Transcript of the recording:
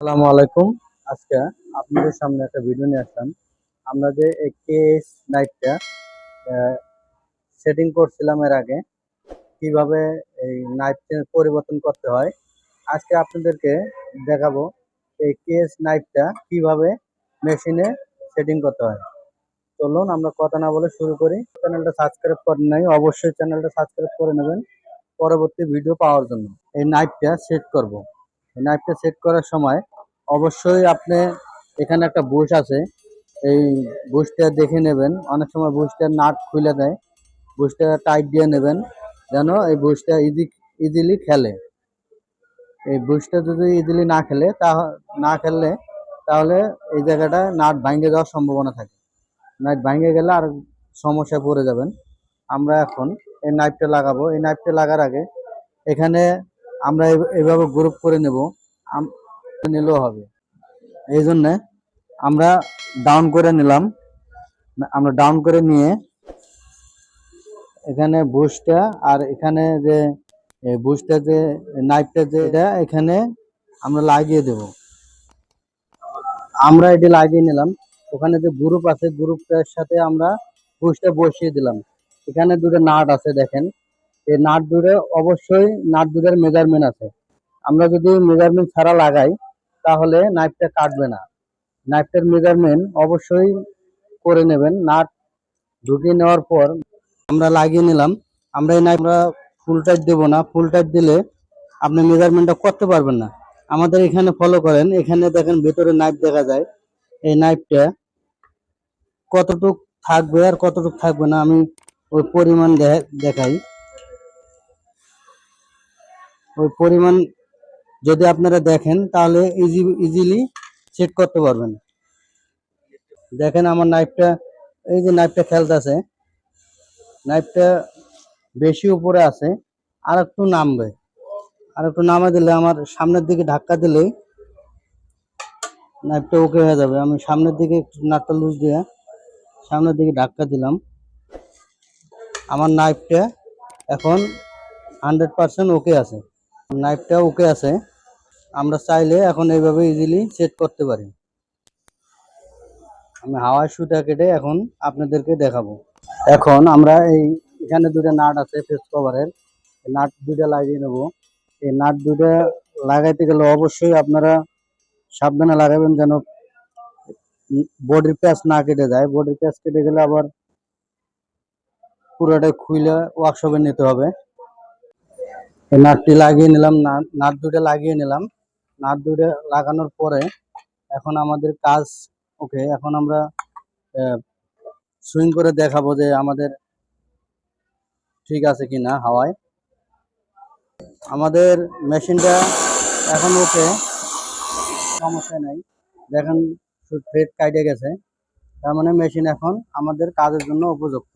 আসসালামু আলাইকুম। আজকে আপনাদের সামনে একটা ভিডিও নিয়ে আসলাম। আমরা যে কেএস নাইটটা সেটিং করছিলাম এর আগে, কীভাবে এই নাইট পরিবর্তন করতে হয়, আজকে আপনাদেরকে দেখাবো এই কেএস নাইটটা কীভাবে মেশিনে সেটিং করতে হয়। চলুন আমরা কথা না বলে শুরু করি। চ্যানেলটা সাবস্ক্রাইব করেন নাই, অবশ্যই চ্যানেলটা সাবস্ক্রাইব করে নেবেন। পরবর্তী ভিডিও পাওয়ার জন্য এই নাইটটা সেট করব। এই নাইফটা সেট করার সময় অবশ্যই আপনি এখানে একটা বুশ আছে। এই বুশটা দেখে নেবেন। অনেক সময় বুশটার নাট খুলে দেয়। বুশটা টাইট দিয়ে নেবেন। যেন এই বুশটা ইজি ইজিলি খেলে। এই বুশটা যদি ইজিলি না খেলে তা না খেললে তাহলে এই জায়গাটা নাট ভাঙে যাওয়ার সম্ভাবনা থাকে। নাট ভাঙে গেলে আর সমস্যায় পড়ে যাবেন। আমরা এখন এই নাইফটা লাগাবো। এই নাইফটা লাগার আগে এখানে আমরা এভাবে গ্রুপ করে নেব। নিলেও হবে। এই জন্যে আমরা ডাউন করে নিলাম। আমরা ডাউন করে নিয়ে এখানে বুশটা আর এখানে যে বুশটা যে নাইফটা যে, এটা এখানে আমরা লাগিয়ে দেব। আমরা এটি লাগিয়ে নিলাম। ওখানে যে গ্রুপ আছে গ্রুপটার সাথে আমরা বুশটা বসিয়ে দিলাম। এখানে দুটো নাট আছে, দেখেন। এই নাট দুটো অবশ্যই নাট দুটোর মেজারমেন্ট আছে। আমরা যদি মেজারমেন্ট ছাড়া লাগাই, তাহলে নাইফটা কাটবে না। নাইফটার মেজারমেন্ট অবশ্যই করে নেবেন। নাট ঢুকিয়ে নেওয়ার পর আমরা লাগিয়ে নিলাম। আমরা এই নাইফ আমরা ফুল টাইট দেবো না। ফুল টাইট দিলে আপনি মেজারমেন্টটা করতে পারবেন না। আমাদের এখানে ফলো করেন। এখানে দেখেন ভেতরে নাইফ দেখা যায়। এই নাইফটা কতটুক থাকবে আর কতটুক থাকবে না আমি ওই পরিমাণ দেখাই। ওই পরিমাণ যদি আপনারা দেখেন, তাহলে ইজি ইজিলি চেক করতে পারবেন। দেখেন আমার নাইফটা এই যে নাইফটা খেলতেছে নাইফটা বেশি উপরে আছে আর একটু নামবে। আর একটু নামা দিলে, আমার সামনের দিকে ধাক্কা দিলেই নাইফটা ওকে হয়ে যাবে। আমি সামনের দিকে একটু নাটটা লুজ দিয়ে সামনের দিকে ধাক্কা দিলাম। আমার নাইফটা এখন হান্ড্রেড পার্সেন্ট ওকে আছে। নাইফটা ওকে আছে। আমরা চাইলে এখন এইভাবে ইজিলি সেট করতে পারি। আমি হাওয়ার সুতা কেটে এখন আপনাদেরকে দেখাবো। এখন আমরা এই, এখানে দুটা নাট আছে ফেস কভারের নাট দুটো লাগিয়ে নেব। এই নাট দুটো লাগাইতে গেলে অবশ্যই আপনারা সাবধানে লাগাবেন যেন বডির প্যাচ না কেটে যায়। বডির প্যাচ কেটে গেলে আবার পুরোটাই খুইলে ওয়ার্কশপে নিতে হবে। নাটটি লাগিয়ে নিলাম, নাট নাট দুটো লাগিয়ে নিলাম। নাট দুটো লাগানোর পরে এখন আমাদের কাজ, ওকে, এখন আমরা সুইং করে দেখাবো যে আমাদের ঠিক আছে কিনা হাওয়ায়। আমাদের মেশিনটা এখন ওকে, সমস্যা নেই। দেখেন থ্রেড কাটে গেছে। তার মানে মেশিন এখন আমাদের কাজের জন্য উপযুক্ত।